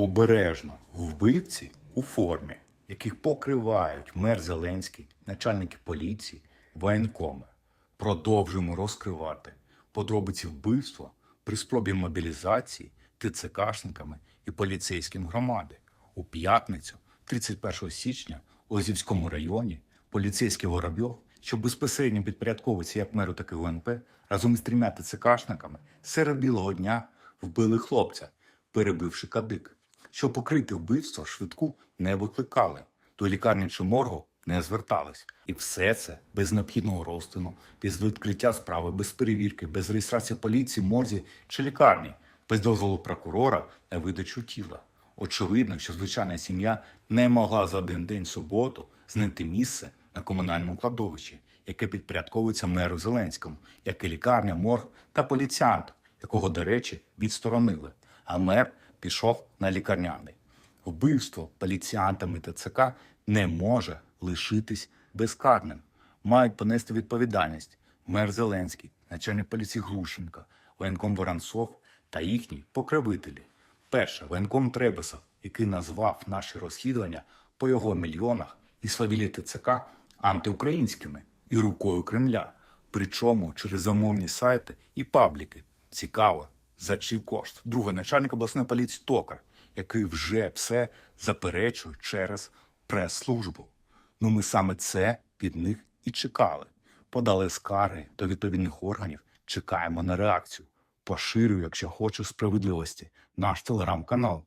Обережно вбивці у формі, яких покривають мер Зеленський, начальники поліції, воєнкоми. Продовжуємо розкривати подробиці вбивства при спробі мобілізації ТЦКшниками і поліцейським громади. У п'ятницю, 31 січня, у Лозівському районі, поліцейський Воробйов, що безпосередньо підпорядковується як меру, так і УНП, разом із трьома ТЦКшниками серед білого дня вбили хлопця, перебивши кадик. Щоб покрити вбивство, швидку не викликали, до лікарні чи моргу не звертались. І все це без необхідного розтину, без відкриття справи, без перевірки, без реєстрації поліції, морзі чи лікарні, без дозволу прокурора на видачу тіла. Очевидно, що звичайна сім'я не могла за один день суботу знайти місце на комунальному кладовищі, яке підпорядковується меру Зеленському, як і лікарня, морг та поліціант, якого, до речі, відсторонили. А мер пішов на лікарняний. Вбивство поліціантами ТЦК не може лишитись безкарним. Мають понести відповідальність мер Зеленський, начальник поліції Глушенко, воєнком Воронцов та їхні покровителі. Перше, воєнком Требесов, який назвав наші розслідування по його мільйонах і свавілі ТЦК антиукраїнськими і рукою Кремля, причому через замовні сайти і пабліки. Цікаво, за чий кошт. Друге, начальник обласної поліції Токар, який вже все заперечує через прес-службу. Ну ми саме це від них і чекали. Подали скарги до відповідних органів, чекаємо на реакцію. Поширюю, якщо хочу справедливості, наш телеграм-канал.